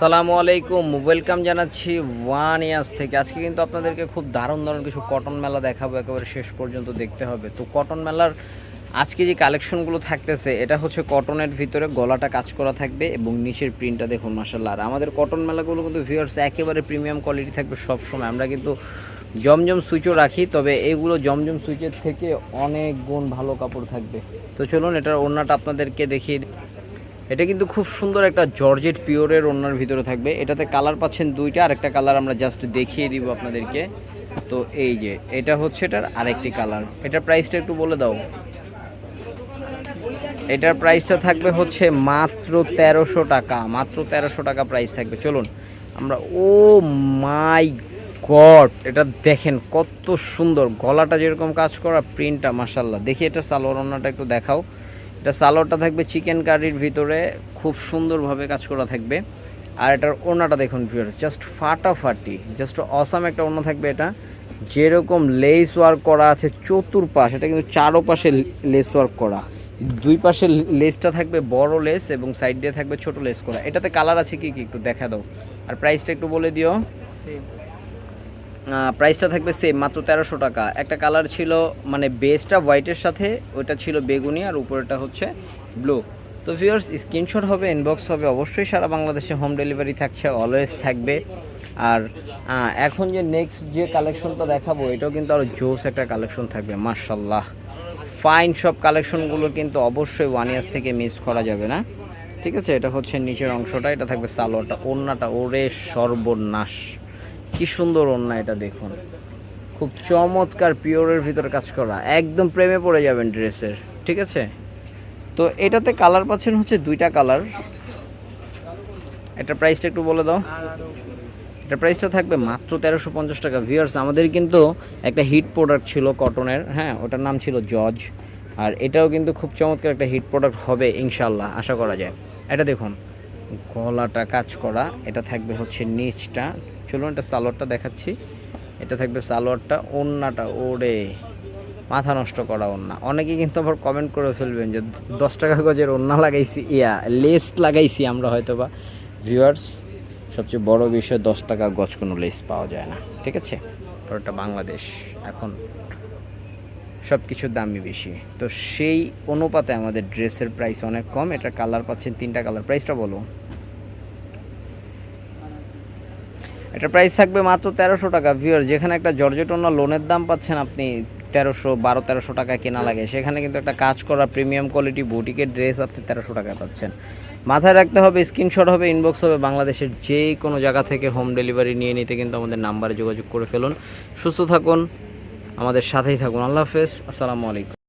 সালামু আলাইকুম ওয়েলকাম জানাচ্ছি ওয়ান ইয়ার্স থেকে। আজকে কিন্তু আপনাদেরকে খুব দারুণ দারুণ কিছু কটন মেলা দেখাবো, একেবারে শেষ পর্যন্ত দেখতে হবে। তো কটন মেলার আজকে যে কালেকশনগুলো থাকতেছে, এটা হচ্ছে কটনের ভিতরে গলাটা কাজ করা থাকবে এবং নিচের প্রিন্টটা দেখুন মাসাল্লাহ আর আমাদের কটন মেলাগুলো কিন্তু ভিউয়ার্স একেবারে প্রিমিয়াম কোয়ালিটি থাকবে সব সময় আমরা কিন্তু জমজম সুইচও রাখি, তবে এগুলো জমজম সুইচের থেকে অনেক গুণ ভালো কাপড় থাকবে। তো চলুন, এটার ওড়নাটা আপনাদেরকে দেখিয়ে। এটা কিন্তু খুব সুন্দর একটা জর্জেট পিওরের ওড়নার ভিতরে থাকবে। এটাতে কালার পাচ্ছেন দুইটা, আরেকটা কালার আমরা জাস্ট দেখিয়ে দিব আপনাদেরকে। তো এই যে, এটা হচ্ছে এটার আরেকটি কালার। এটার প্রাইসটা একটু বলে দাও। এটার প্রাইসটা থাকবে হচ্ছে মাত্র তেরোশো টাকা, মাত্র তেরোশো টাকা প্রাইস থাকবে। চলুন, আমরা, ও মাই গড, এটা দেখেন কত সুন্দর। গলাটা যেরকম কাজ করা, প্রিন্টটা মাসাল্লাহ দেখি এটা সালোয়ার ওড়নাটা একটু দেখাও। এটা সালোয়ারটা থাকবে চিকেন কারির ভিতরে, খুব সুন্দরভাবে কাজ করা থাকবে। আর এটার ওড়নাটা দেখুন ভিউয়ার্স জাস্ট ফাটাফাটি জাস্ট অসাম একটা ওড়না থাকবে এটা। যেরকম লেস ওয়ার্ক করা আছে চতুর্পাশ, এটা কিন্তু চারো পাশে লেস ওয়ার্ক করা। দুই পাশে লেসটা থাকবে বড় লেস এবং সাইড দিয়ে থাকবে ছোট লেস করা। এটাতে কালার আছে কি কি একটু দেখা দাও। আর প্রাইসটা একটু বলে দিও। প্রাইসটা থাকবে সেম মাত্র তেরোশো টাকা। একটা কালার ছিল মানে বেসটা হোয়াইটের সাথে ওটা ছিল বেগুনি আর উপরেটা হচ্ছে ব্লু তো ভিউয়ার্স স্ক্রিনশট হবে ইনবক্স হবে, অবশ্যই সারা বাংলাদেশে হোম ডেলিভারি থাকছে অলওয়েজ থাকবে। আর এখন যে নেক্সট যে কালেকশনটা দেখাবো, এটাও কিন্তু আরও জোস একটা কালেকশন থাকবে মার্শাল্লাহ ফাইন সব কালেকশনগুলো কিন্তু অবশ্যই ওয়ান ইয়ার্স থেকে মিস করা যাবে না। ঠিক আছে? এটা হচ্ছে নিচের অংশটা, এটা থাকবে সালোয়ারটা, ওড়নাটা, ওরে সর্বনাশ। কি সুন্দর ওড়না এটা দেখুন। খুব চমৎকার পিওরের ভিতরে কাজ করা। একদম প্রেমে পড়ে যাবেন ড্রেসের, ঠিক আছে? তো এটাতে কালার পাচ্ছেন হচ্ছে দুইটা কালার। এটা প্রাইসটা একটু বলে দাও। এটা প্রাইসটা থাকবে মাত্র তেরোশো পঞ্চাশ টাকা। ভিউয়ার্স আমাদের কিন্তু একটা হিট প্রোডাক্ট ছিল কটনের হ্যাঁ ওটার নাম ছিল জজ আর এটাও কিন্তু খুব চমৎকার একটা হিট প্রোডাক্ট হবে ইনশাল্লাহ আশা করা যায়। এটা দেখুন গলাটা কাজ করা, এটা থাকবে হচ্ছে নিচটা। চলুন এটা সালোয়ারটা দেখাচ্ছি। এটা থাকবে সালোয়ারটা ওড়নাটা ওরে মাথা নষ্ট করা ওড়না অনেকে কিন্তু আবার কমেন্ট করে ফেলবেন যে, দশ টাকা গজের ওড়না লাগাইছি, ইয়া লেস লাগাইছি আমরা হয়তো বা ভিউয়ার্স সবচেয়ে বড় বিষয়, দশ টাকা গজ কোনো লেস পাওয়া যায় না। ঠিক আছে? ওটা বাংলাদেশ এখন। সব কিছুর দামই বেশি। তো সেই অনুপাতে আমাদের ড্রেসের প্রাইস অনেক কম, এটা কালার পাচ্ছেন, তিনটা কালার প্রাইসটা বলো। এটা প্রাইস থাকবে মাত্র তেরোশো টাকা। ভিউয়ার যেখানে একটা জর্জেটনা লোনের দাম পাচ্ছেন আপনি তেরোশো, বারো, তেরোশো টাকা কেনা লাগে। সেখানে কিন্তু একটা কাজ করা প্রিমিয়াম কোয়ালিটি বুটিকের ড্রেস আপনি তেরোশো টাকা পাচ্ছেন। মাথায় রাখতে হবে স্ক্রিনশট হবে ইনবক্স হবে। বাংলাদেশের যে কোনো জায়গা থেকে হোম ডেলিভারি নিয়ে নিতে কিন্তু আমাদের নাম্বারে যোগাযোগ করে ফেলুন। সুস্থ থাকুন। আমাদের সাথেই থাকুন। আল্লাহ হাফেজ। আসসালামু আলাইকুম।